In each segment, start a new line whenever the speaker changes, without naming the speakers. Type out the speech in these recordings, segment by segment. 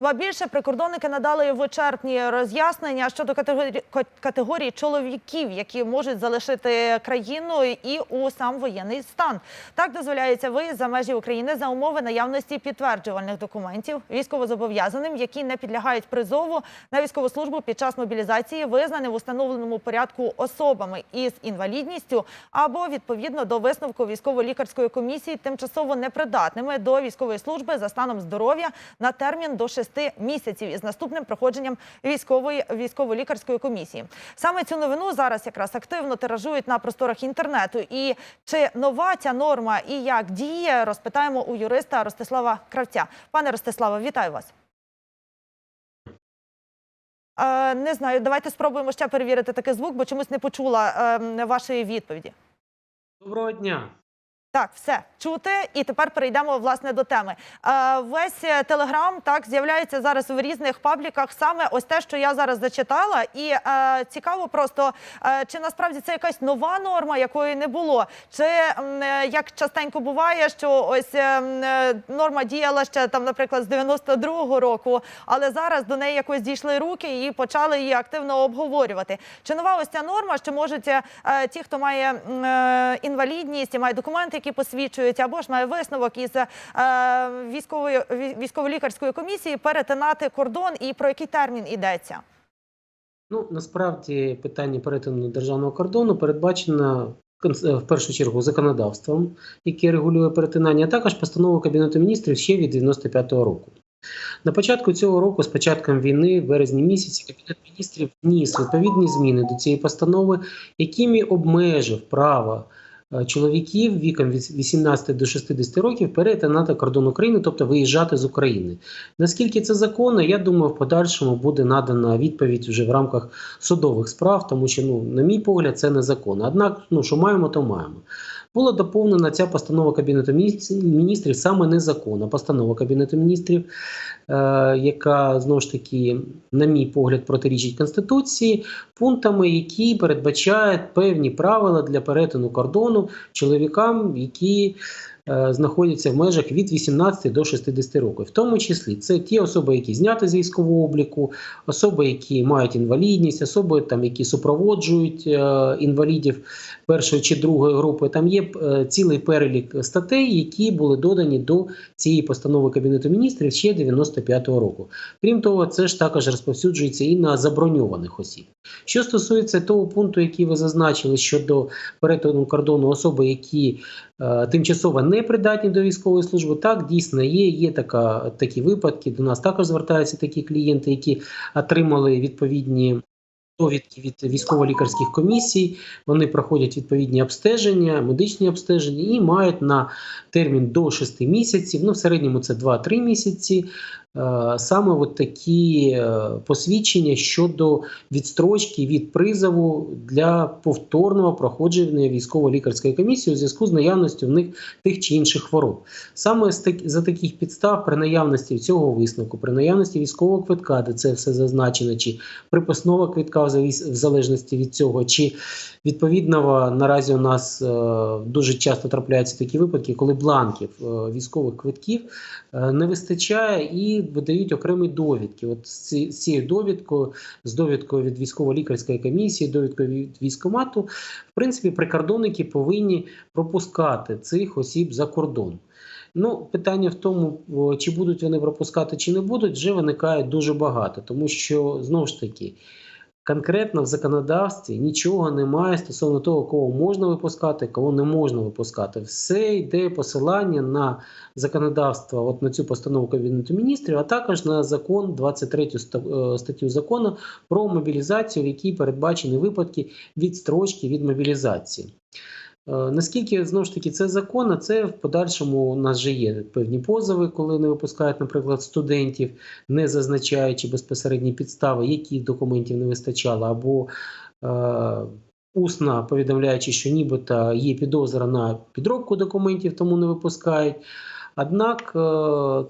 Ба більше прикордонники надали вичерпні роз'яснення щодо категорії, категорії чоловіків, які можуть залишити країну і у сам воєнний стан. Так дозволяється виїзд за межі України за умови наявності підтверджувальних документів військовозобов'язаним, які не підлягають призову на військову службу під час мобілізації, визнаним в установленому порядку особами із інвалідністю або відповідно до висновку військово-лікарської комісії тимчасово непридатними до військової служби за станом здоров'я на термін до 6 місяців із наступним проходженням військової військово-лікарської комісії. Саме цю новину зараз якраз активно тиражують на просторах інтернету. І чи нова ця норма і як діє, розпитаємо у юриста Ростислава Кравця. Пане Ростиславе, вітаю вас. Е, не знаю, давайте спробуємо ще перевірити такий звук, бо чомусь не почула е, вашої відповіді.
Доброго дня.
Так, все чути, і тепер перейдемо власне до теми. Е, весь телеграм так з'являється зараз в різних пабліках. Саме ось те, що я зараз зачитала, і е, цікаво, просто е, чи насправді це якась нова норма, якої не було, чи е, як частенько буває, що ось е, е, норма діяла ще там, наприклад, з 92-го року, але зараз до неї якось дійшли руки і почали її активно обговорювати. Чи нова ось ця норма, що можуть е, ті, хто має е, інвалідність і має документи, які посвідчують, або ж має висновок із е, військової військово-лікарської комісії перетинати кордон і про який термін йдеться?
Ну насправді питання перетину державного кордону передбачено е, в першу чергу законодавством, яке регулює перетинання, а також постановою Кабінету міністрів ще від 95-го року. На початку цього року, з початком війни, в березні місяці, Кабінет міністрів вніс відповідні зміни до цієї постанови, якими обмежив право е, чоловіків віком від 18 до 60 років перетинати кордон України, тобто виїжджати з України. Наскільки це законно, я думаю, в подальшому буде надана відповідь вже в рамках судових справ, тому що, ну, на мій погляд, це незаконно. Однак, ну що маємо, то маємо. Була доповнена ця постанова Кабінету міністрів- саме незаконна постанова Кабінету міністрів, е, яка знову ж таки, на мій погляд, протирічить Конституції, пунктами, які передбачають певні правила для перетину кордону чоловікам, які знаходяться в межах від 18 до 60 років. В тому числі це ті особи, які зняті з військового обліку, особи, які мають інвалідність, особи, там, які супроводжують е, інвалідів першої чи другої групи. Там є е, цілий перелік статей, які були додані до цієї постанови Кабінету міністрів ще 95-го року. Крім того, це ж також розповсюджується і на заброньованих осіб. Що стосується того пункту, який ви зазначили щодо перетину кордону особи, які е, тимчасово не придатні до військової служби, так дійсно є. Є така такі випадки. До нас також звертаються такі клієнти, які отримали відповідні. Довідки від військово-лікарських комісій, вони проходять відповідні обстеження, медичні обстеження і мають на термін до 6 місяців, ну в середньому це 2-3 місяці. Е, Саме от такі е, посвідчення щодо відстрочки від призову для повторного проходження військово-лікарської комісії у зв'язку з наявністю в них тих чи інших хвороб. Саме за таких підстав, при наявності цього висновку, при наявності військового квитка, де це все зазначено, чи приписного квитка в залежності від цього, чи відповідного наразі у нас е, дуже часто трапляються такі випадки, коли бланків військових квитків не вистачає і видають окремі довідки. От з цією довідкою, з довідкою від військово-лікарської комісії, довідкою від військомату, в принципі, прикордонники повинні пропускати цих осіб за кордон. Ну, питання в тому, чи будуть вони пропускати, чи не будуть, вже виникає дуже багато, тому що знову ж таки. Конкретно в законодавстві нічого немає стосовно того, кого можна випускати, кого не можна випускати. Все йде посилання на законодавство, от на цю постанову Кабінету міністрів, а також на закон 23 е, статтю закону про мобілізацію, в якій передбачені випадки відстрочки від мобілізації. Е, Наскільки знову ж таки це законно, це в подальшому у нас же є певні позови, коли не випускають, наприклад, студентів, не зазначаючи безпосередні підстави, яких документів не вистачало, або е, усно повідомляючи, що нібито є підозра на підробку документів, тому не випускають. Однак е,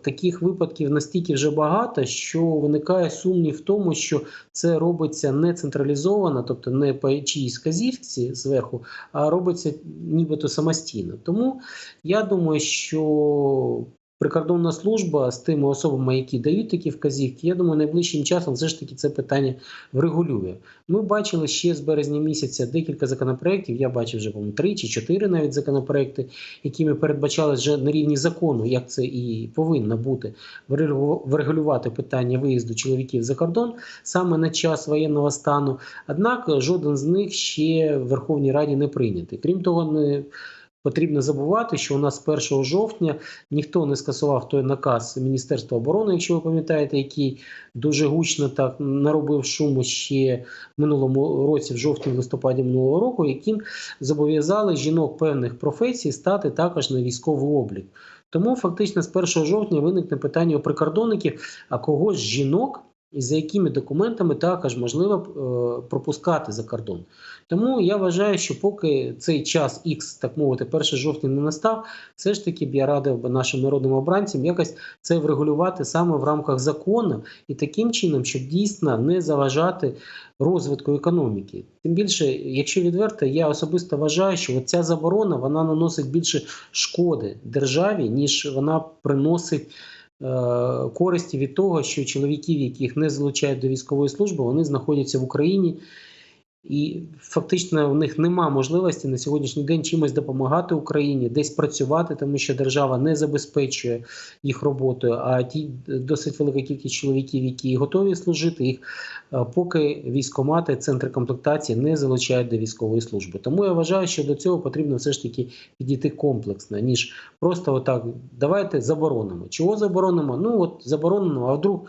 таких випадків настільки вже багато, що виникає сумнів в тому, що це робиться не централізовано, тобто не по чиїсь казівці зверху, а робиться нібито самостійно. Тому я думаю, що прикордонна служба з тими особами, які дають такі вказівки, я думаю, найближчим часом все ж таки це питання врегулює. Ми бачили ще з березня місяця декілька законопроєктів. Я бачив вже по-моєму, три чи чотири навіть законопроекти, якими передбачали вже на рівні закону, як це і повинно бути, врегулю- врегулювати питання виїзду чоловіків за кордон саме на час воєнного стану. Однак жоден з них ще в Верховній Раді не прийнятий. Крім того, не потрібно забувати, що у нас з 1 жовтня ніхто не скасував той наказ Міністерства оборони, якщо ви пам'ятаєте, який дуже гучно так наробив шуму ще минулому році, в жовтні листопаді минулого року, яким зобов'язали жінок певних професій стати також на військовий облік. Тому фактично з 1 жовтня виникне питання у прикордонників, а кого з жінок і за якими документами також можливо е, пропускати за кордон. Тому я вважаю, що поки цей час X, так мовити, 1 жовтня не настав, все ж таки б я радив нашим народним обранцям якось це врегулювати саме в рамках закону і таким чином, щоб дійсно не заважати розвитку економіки. Тим більше, якщо відверто, я особисто вважаю, що ця заборона вона наносить більше шкоди державі, ніж вона приносить. Е, Користі від того, що чоловіків, яких не залучають до військової служби, вони знаходяться в Україні, і фактично в них нема можливості на сьогоднішній день чимось допомагати Україні, десь працювати, тому що держава не забезпечує їх роботою. А ті досить велика кількість чоловіків, які готові служити, їх е, поки військомати, центри комплектації не залучають до військової служби. Тому я вважаю, що до цього потрібно все ж таки підійти комплексно, ніж просто отак. Давайте заборонимо. Чого заборонимо? Ну от заборонено, а вдруг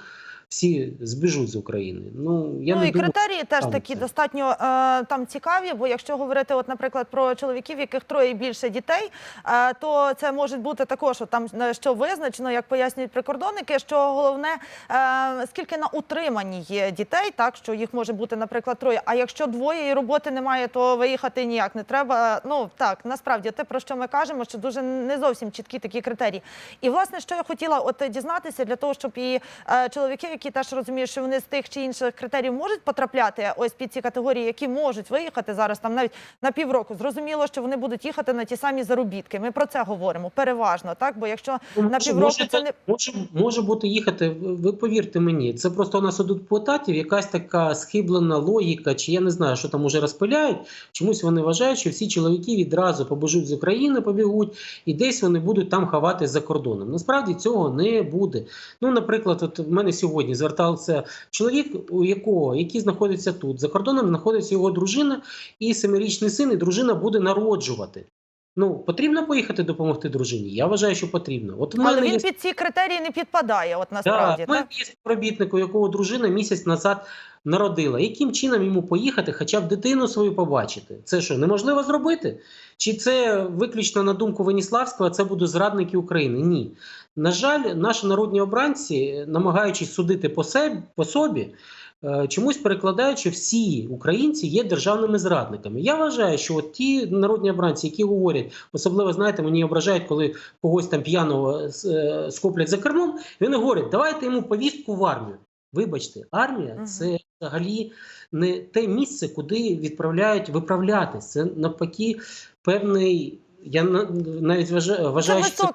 всі збіжуть з України. Ну я
ну
не
і
думаю.
критерії теж такі
це.
достатньо е, там цікаві. Бо якщо говорити, от, наприклад, про чоловіків, яких троє і більше дітей, е, то це може бути також от, там е, що визначено, як пояснюють прикордонники, що головне е, скільки на утриманні є дітей, так що їх може бути, наприклад, троє. А якщо двоє і роботи немає, то виїхати ніяк не треба. Ну так насправді те про що ми кажемо, що дуже не зовсім чіткі такі критерії. І власне, що я хотіла от дізнатися для того, щоб і е, чоловіки, які теж розуміють, що вони з тих чи інших критеріїв можуть потрапляти ось під ці категорії, які можуть виїхати зараз там навіть на півроку. Зрозуміло, що вони будуть їхати на ті самі заробітки. Ми про це говоримо переважно, так бо якщо
Ну,
на півроку
може,
це не
може, може бути їхати. ви- повірте мені, це просто у нас у депутатів якась така схиблена логіка, чи я не знаю, що там уже розпиляють. Чомусь вони вважають, що всі чоловіки відразу побежуть з України, побігуть, і десь вони будуть там ховатись за кордоном. Насправді цього не буде. Ну, наприклад, от в мене сьогодні звертався чоловік, у якого який знаходиться тут. За кордоном знаходиться його дружина і семирічний син, і дружина буде народжувати. Ну, потрібно поїхати допомогти дружині. Я вважаю, що потрібно. От в
але він
є
під ці критерії не підпадає. От насправді
Да, мене є співробітник, у якого дружина місяць назад народила. Яким чином йому поїхати, хоча б дитину свою побачити? Це що, неможливо зробити? Чи це виключно на думку Веніславського, це будуть зрадники України? Ні. На жаль, наші народні обранці, намагаючись судити по, себе, по собі, е, чомусь перекладають, що всі українці є державними зрадниками. Я вважаю, що от ті народні обранці, які говорять, особливо знаєте, мені ображають, коли когось там п'яного е, скоплять за кермом, вони говорять, давайте йому повістку в армію. Вибачте, армія це взагалі не те місце, куди відправляють виправлятись. Це навпаки певний. Я навіть вважаю, вважаю що це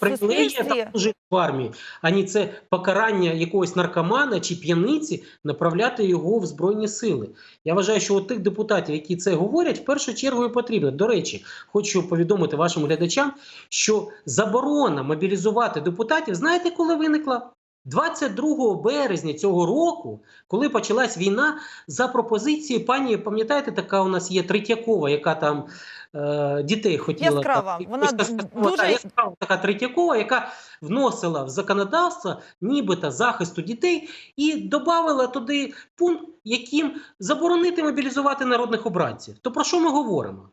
привілегія там служити в армії, а не це покарання якогось наркомана чи п'яниці направляти його в збройні сили. Я вважаю, що от тих депутатів, які це говорять, в першу чергу і потрібно. До речі, хочу повідомити вашим глядачам, що заборона мобілізувати депутатів, знаєте, коли виникла? 22 березня цього року, коли почалась війна, за пропозицією пані, пам'ятаєте, така у нас є Третьякова, яка там е, дітей хотіла
Яскрава.
там,
Вона дуже-
Та, яскрава така Третьякова, яка вносила в законодавство нібито захисту дітей і додавала туди пункт, яким заборонити мобілізувати народних обранців. То про що ми говоримо?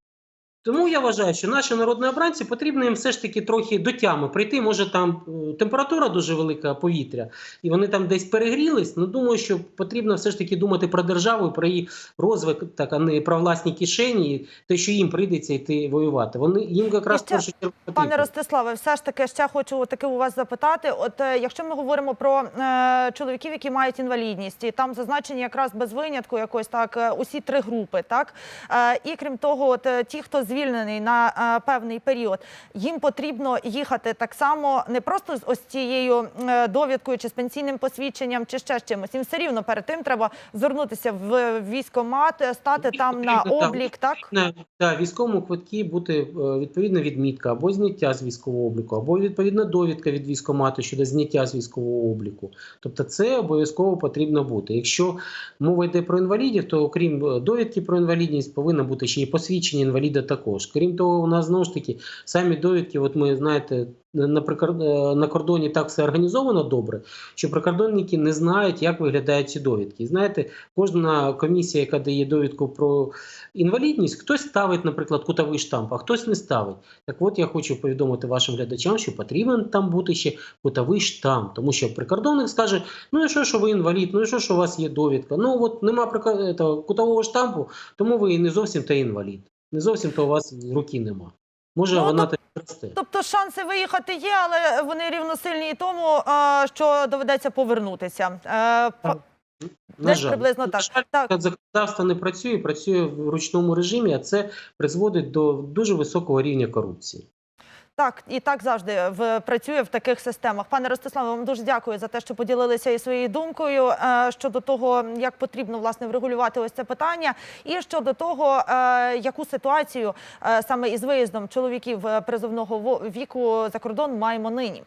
Тому я вважаю, що наші народні обранці потрібно їм все ж таки трохи до тями прийти. Може там е, температура дуже велика повітря, і вони там десь перегрілись. Ну думаю, що потрібно все ж таки думати про державу, про її розвиток, так а не про власні кишені, і те, що їм прийдеться йти воювати. Вони їм якраз
ще,
першу чергу потрібно.
Пане Ростиславе, все ж таки ще хочу таки у вас запитати. От е, якщо ми говоримо про е, чоловіків, які мають інвалідність, і там зазначені якраз без винятку якось так е, усі три групи, так е, і крім того, от ті, хто звільнений на е, певний період, їм потрібно їхати так само не просто з ось цією е, довідкою чи з пенсійним посвідченням, чи ще з чимось. Їм все рівно перед тим треба звернутися в військкомат, е, стати там на облік. Так
На да, військовому квиткі бути відповідна відмітка або зняття з військового обліку, або відповідна довідка від військкомату щодо зняття з військового обліку. Тобто це обов'язково потрібно бути. Якщо мова йде про інвалідів, то окрім довідки про інвалідність повинно бути ще й посвідчення інваліда також. Крім того, у нас знову ж таки самі довідки, от ми знаєте. На е, на кордоні так все організовано добре, що прикордонники не знають, як виглядають ці довідки. Знаєте, кожна комісія, яка дає довідку про інвалідність, хтось ставить, наприклад, кутовий штамп, а хтось не ставить. Так от я хочу повідомити вашим глядачам, що потрібен там бути ще кутовий штамп, тому що прикордонник скаже: ну і що, що ви інвалід, ну і що, що у вас є довідка. Ну от нема прика- кутового штампу, тому ви не зовсім та інвалід. Не зовсім то у вас в руки нема. Може,
Ну,
вона так росте.
Тобто шанси виїхати є, але вони рівносильні і тому, е, що доведеться повернутися. Е, по-
На жаль.
приблизно
На
так.
жаль,
Так.
законодавство не працює, працює в ручному режимі, а це призводить до дуже високого рівня корупції.
Так, і так завжди в працює в таких системах. Пане Ростиславе, вам дуже дякую за те, що поділилися і своєю думкою е, щодо того, як потрібно власне врегулювати ось це питання, і щодо того, е, яку ситуацію е, саме із виїздом чоловіків е, призовного віку за кордон маємо нині.